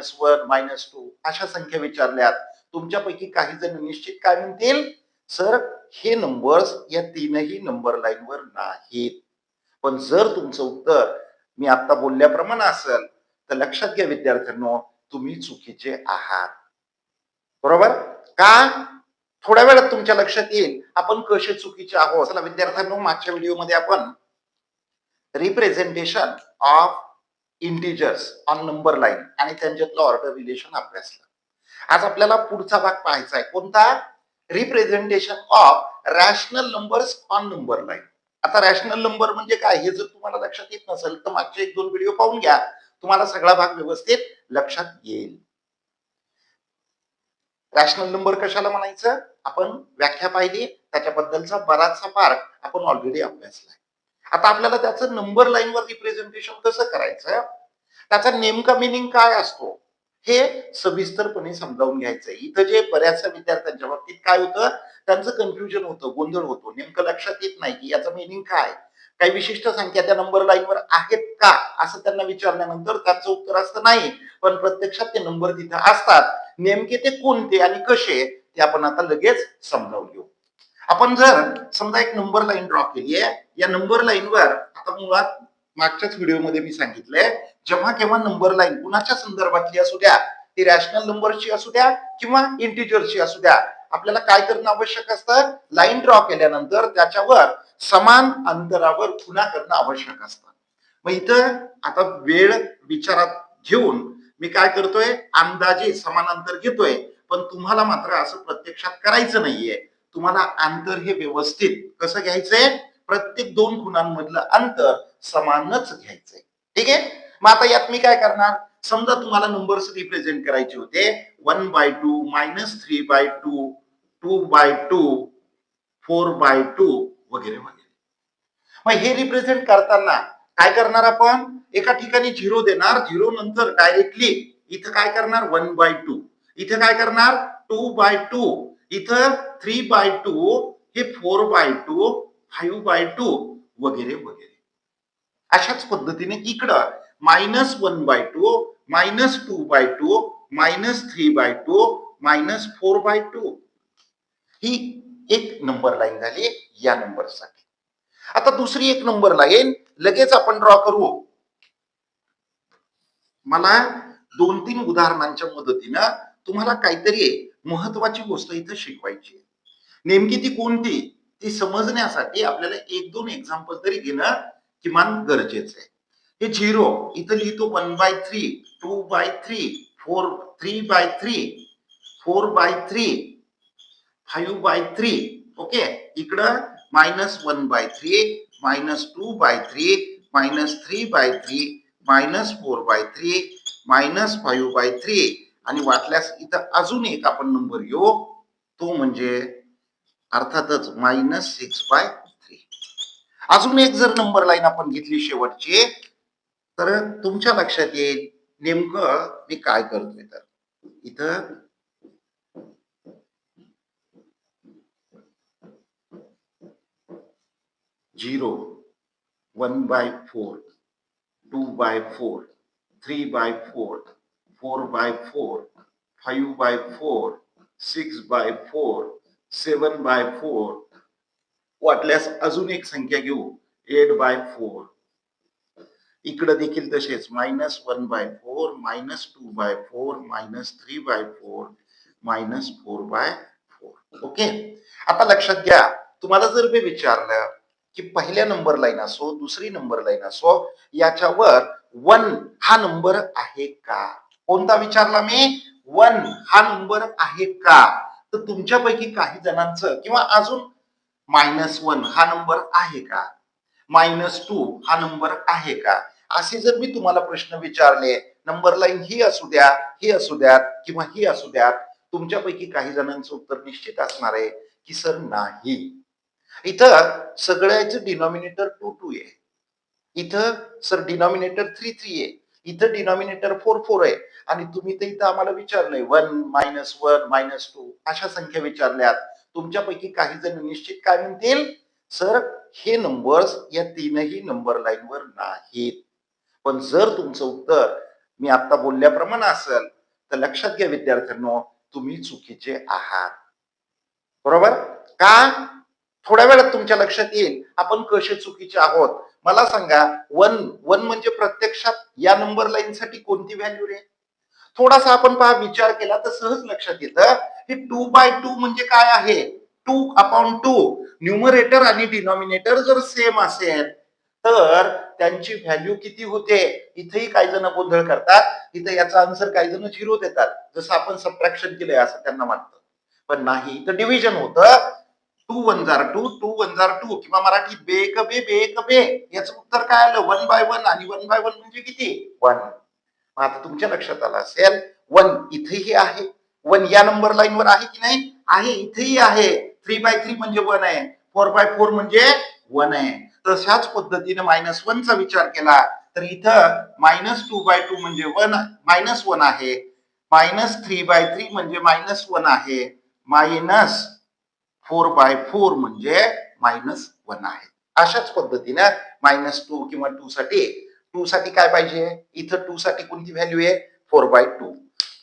Minus one minus two अशा संख्या विचारल्यात. तुमच्यापैकी काही जण निश्चित काय म्हणतील? सर हे नंबर्स या तीनही नंबर लाईनवर नाहीत. पण जर तुमचं उत्तर मी आता बोलल्याप्रमाणे असेल तर लक्षात घ्या विद्यार्थ्यांनो तुम्ही चुकीचे आहात. बरोबर? का? थोड्या वेळात तुमच्या लक्षात येईल. आपण कसे चुकीचे आहोत? चला विद्यार्थ्यांनो मागच्या व्हिडिओमध्ये आपण representation of integers on number line आणि त्यांच्यातलं ऑर्डर रिलेशन अभ्यासलं आज आपल्याला पुढचा भाग पाहायचा आहे. कोणता? Representation of rational numbers on number line आता रॅशनल नंबर म्हणजे काय? हे जर तुम्हाला लक्षात येत नसेल तर मागचे एक दोन व्हिडिओ पाहून घ्या. तुम्हाला सगळा भाग व्यवस्थित लक्षात येईल. रॅशनल नंबर कशाला म्हणायचं? आपण व्याख्या पाहिली. त्याच्याबद्दलचा बराचसा पार्ट आपण ऑलरेडी अभ्यासलाय आता आपल्याला त्याचं नंबर लाईनवर रिप्रेझेंटेशन कसं करायचं? त्याचा नेमका मिनिंग काय असतो? हे सविस्तरपणे समजावून घ्यायचं इथं जे बऱ्याचशा विद्यार्थ्यांच्या बाबतीत काय होतं? त्यांचं कन्फ्युजन होतं गोंधळ होतो. नेमकं लक्षात येत नाही की याचं मिनिंग काय. काही विशिष्ट संख्या त्या नंबर लाईनवर आहेत का? असं त्यांना विचारल्यानंतर त्यांचं उत्तर असतं नाही. पण प्रत्यक्षात ते नंबर तिथे असतात. नेमके ते कोणते आणि कसे ते आपण आता लगेच समजावून घेऊ. आपण जर समजा एक नंबर लाईन ड्रॉ केली आहे या नंबर लाईनवर आता मुळात मागच्याच व्हिडिओमध्ये मी सांगितलंय जेव्हा केव्हा नंबर लाईन कुणाच्या संदर्भातली असू द्या ती रॅशनल नंबरची असू द्या किंवा इंटिजरची असू द्या आपल्याला काय करणं आवश्यक असतं? लाईन ड्रॉ केल्यानंतर त्याच्यावर समान अंतरावर खुणा करणं आवश्यक असतं. मग इथं आता वेळ विचारात घेऊन मी काय करतोय? अंदाजे समान अंतर घेतोय पण तुम्हाला मात्र असं प्रत्यक्षात करायचं नाहीये. तुम्हाला अंतर हे व्यवस्थित कसं घ्यायचंय? प्रत्येक दोन खुणांमधलं अंतर समानच घ्यायचंय. ठीक आहे? मग आता यात मी काय करणार? समजा तुम्हाला नंबर्स रिप्रेझेंट करायचे होते. One by two minus three by two two by two four by two वगैरे वगैरे. मग हे रिप्रेझेंट करताना काय करणार आपण? एका ठिकाणी झिरो देणार. झिरो नंतर डायरेक्टली इथं काय करणार? वन बाय टू इथं काय करणार? टू बाय टू इथं थ्री बाय टू हे four by two five by two वगैरे वगैरे. अशाच पद्धतीने इकडं minus one by two minus two by two minus three by two minus four by two ही एक नंबर लाईन झाली या नंबरसाठी आता दुसरी एक नंबर लाईन लगेच आपण ड्रॉ करू. मला दोन तीन उदाहरणांच्या मदतीनं तुम्हाला काहीतरी महत्वाची गोष्ट इथं शिकवायची नेमकी ती कोणती? ती समजण्यासाठी आपल्याला एक दोन एक्झाम्पल तरी घेणं किमान गरजेचं आहे. हे झिरो इथं लिहितो one by three two by three four three by three four by three five by three okay इकडं minus one by three minus two by three minus three by three minus four by three minus five by three आणि वाटल्यास इथं अजून एक आपण number घेऊ. तो म्हणजे अर्थातच मायनस सिक्स बाय अजून एक जर नंबर लाईन आपण घेतली शेवटची तर तुमच्या लक्षात येईल नेमकं मी काय करतोय तर. इथं. Zero one by four two by four three by four four by four five by four six by four seven by four वाटल्यास अजून एक संख्या घेऊ. एट बाय फोर इकडं देखील तसेच minus one by four minus two by four minus three by four minus four by four okay आता लक्षात घ्या तुम्हाला जर मी विचारलं की पहिल्या नंबर लाईन असो दुसरी नंबर लाईन असो याच्यावर वन हा नंबर आहे का? कोणता विचारला मी? वन हा नंबर आहे का? तर तुमच्यापैकी काही जणांचं किंवा अजून मायनस वन हा नंबर आहे का? मायनस टू हा नंबर आहे का? असे जर मी तुम्हाला प्रश्न विचारले नंबर लाईन ही असू द्या ही असू द्यात किंवा ही असू द्यात तुमच्यापैकी काही जणांचं उत्तर निश्चित असणार आहे की सर नाही. इथं सगळ्याचं डिनॉमिनेटर टू टू आहे. इथं सर डिनॉमिनेटर थ्री थ्री आहे. इथं डिनॉमिनेटर फोर फोर आहे. आणि तुम्ही तर इथं आम्हाला विचारलंय one minus one minus two अशा संख्या विचारल्यात. तुमच्यापैकी काही जण निश्चित काय म्हणतील? सर हे नंबर्स या तीनही नंबर लाईनवर नाहीत. पण जर तुमचं उत्तर मी आता बोलल्याप्रमाणे असेल तर लक्षात घ्या विद्यार्थ्यांनो तुम्ही चुकीचे आहात. बरोबर? का? थोड्या वेळात तुमच्या लक्षात येईल. आपण कसे चुकीचे आहोत? मला सांगा वन वन म्हणजे प्रत्यक्षात या नंबर लाईन साठी कोणती व्हॅल्यू रे? थोडासा आपण पहा विचार केला तर सहज लक्षात येतं. हे टू बाय टू म्हणजे काय आहे? टू अपॉन टू न्युमरेटर आणि डिनॉमिनेटर जर सेम असेल तर त्यांची व्हॅल्यू किती होते? इथेही काही जण गोंधळ करतात. इथे याचा आन्सर काही जण झिरो देतात जसं आपण सबट्रॅक्शन केलंय असं त्यांना वाटतं. पण नाही इथं डिव्हिजन होतं. टू वन जार टू टू वन जार टू किंवा मराठी बे क बे बे क बे. याचं उत्तर काय आलं? वन बाय वन आणि वन बाय वन म्हणजे किती? वन आता तुमच्या लक्षात आलं असेल वन इथेही आहे. वन या नंबर लाईन वर आहे की नाही? आहे इथेही आहे. थ्री बाय थ्री म्हणजे वन आहे. फोर बाय फोर म्हणजे वन आहे. तशाच पद्धतीने मायनस चा विचार केला तर इथं मायनस टू बाय टू म्हणजे वन मायनस वन आहे. मायनस थ्री बाय थ्री म्हणजे मायनस वन आहे. मायनस फोर बाय फोर म्हणजे मायनस वन आहे. अशाच पद्धतीनं मायनस टू किंवा टू साठी टू साठी काय पाहिजे? इथं टू साठी कोणती व्हॅल्यू आहे? Four by two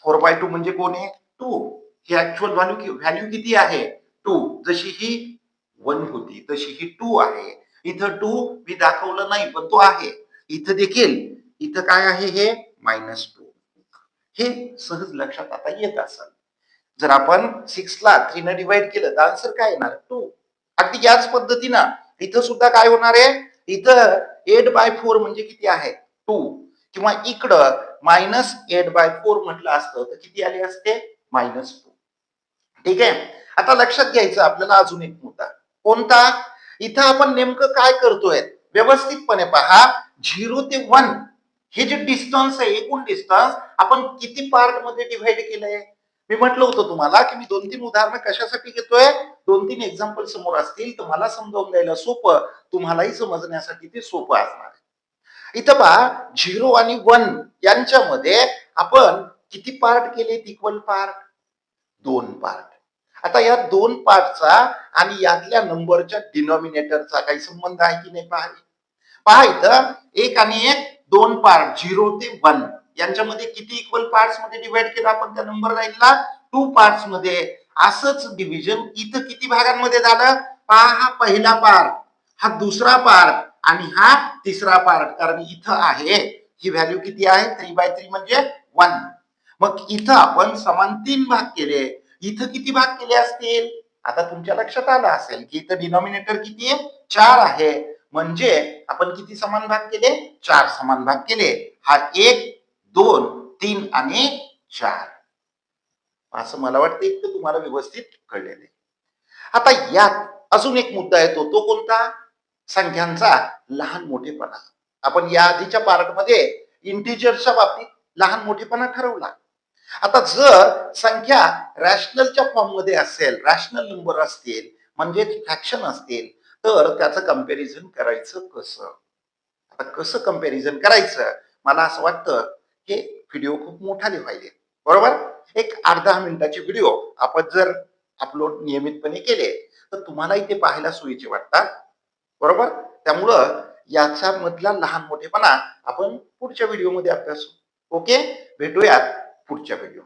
four by two म्हणजे कोण आहे? टू ही ऍक्च्युअल व्हॅल्यू व्हॅल्यू किती आहे? टू जशी ही वन होती तशी ही टू आहे. इथं टू मी दाखवलं नाही पण तो आहे. इथं देखील इथं काय आहे हे? मायनस टू हे सहज लक्षात आता येत असेल. जर आपण सिक्स ला थ्री न डिवाइड केलं तर आन्सर काय येणार? टू अगदी याच पद्धतीनं इथं सुद्धा काय होणार आहे? इथं एट बाय फोर म्हणजे किती आहे? टू किंवा इकडं मायनस एट बाय फोर म्हटलं असतं तर किती आले असते? मायनस टू ठीक आहे? आता लक्षात घ्यायचं आपल्याला अजून एक मुद्दा. कोणता? इथं आपण नेमकं काय करतोय? व्यवस्थितपणे पहा. झिरो ते वन. हे जे डिस्टन्स आहे एकूण डिस्टन्स आपण किती पार्टमध्ये डिव्हाइड केलंय? मी म्हटलं होतं तुम्हाला की मी दोन तीन उदाहरणं कशासाठी घेतोय? दोन तीन एक्झाम्पल समोर असतील तर मला समजावून द्यायला सोपं. तुम्हालाही समजण्यासाठी ते सोपं असणार आहे. इथं पहा झिरो आणि वन यांच्यामध्ये आपण किती पार्ट केलेत इक्वल पार्ट दोन पार्ट आता या दोन पार्टचा आणि यातल्या नंबरच्या डिनॉमिनेटरचा काही संबंध आहे की नाही पहा पहा इथं एक आणि एक दोन पार्ट झिरो ते वन यांच्यामध्ये किती इक्वल पार्ट्समध्ये डिवाइड केला आपण त्या नंबर लाईनला टू पार्ट्समध्ये. असंच डिव्हिजन इथं किती भागांमध्ये झालं? पहा हा पहिला पार्ट हा दुसरा पार्ट आणि हा तिसरा पार्ट कारण इथं आहे ही व्हॅल्यू किती आहे? थ्री बाय थ्री म्हणजे वन मग इथं आपण समान तीन भाग केले. इथं किती भाग केले असतील? आता तुमच्या लक्षात आलं असेल की इथं डिनॉमिनेटर किती आहे? चार आहे. म्हणजे आपण किती समान भाग केले? चार समान भाग केले. हा एक दोन तीन आणि चार. असं मला वाटतं इतकं तुम्हाला व्यवस्थित कळलेलं आहे. आता यात अजून एक मुद्दा येतो. तो कोणता? संख्यांचा लहान मोठेपणा. आपण या आधीच्या पार्टमध्ये इंटिजरच्या बाबतीत लहान मोठेपणा ठरवला. आता जर संख्या रॅशनलच्या फॉर्ममध्ये असेल रॅशनल नंबर असतील म्हणजे फॅक्शन असतील तर त्याचं कंपॅरिझन करायचं कसं? आता कसं कंपॅरिझन करायचं? मला असं वाटतं हे व्हिडिओ खूप मोठा व्हायले बरोबर? एक अर्धा मिनिटाचे व्हिडिओ आपण जर अपलोड नियमितपणे केले तर तुम्हालाही ते पाहायला सोयीचे वाटतात. बरोबर? त्यामुळं याच्यामधला लहान मोठेपणा आपण पुढच्या व्हिडिओमध्ये अभ्यासू. ओके? भेटूयात. पुढच्या व्हिडिओ